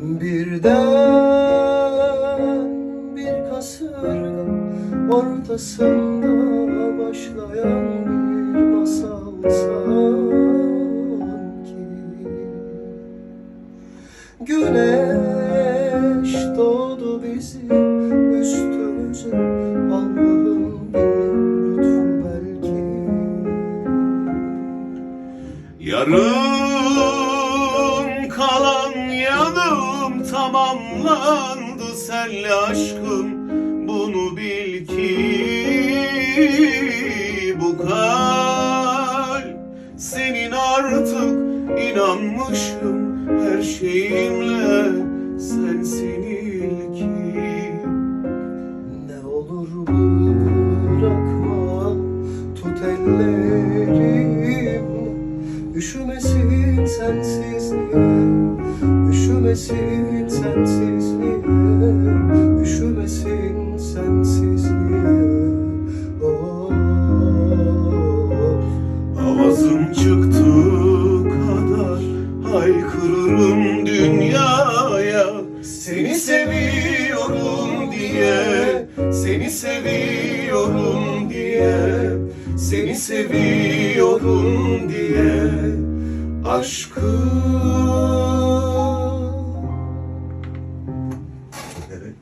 Birden bir kasırga ortasında başlayan bir masal sanki. Güneş doğdu bizim üstümüze Allah'ın bir lütfu belki. Yarım kalan yanım tamamlandı senle aşkım. Bunu bil ki bu kalp senin artık inanmışım. Her şeyimle sensin ilki Ne olur bırakma tut ellerimle Üşümesin sensizliğe Üşümesin sensizliğe Üşümesin sensizliğe oh. Avazım çıktığı kadar haykırırım dünyaya. Seni seviyorum diye, seni seviyorum diye Seni seviyorum diye. Aşkım ね。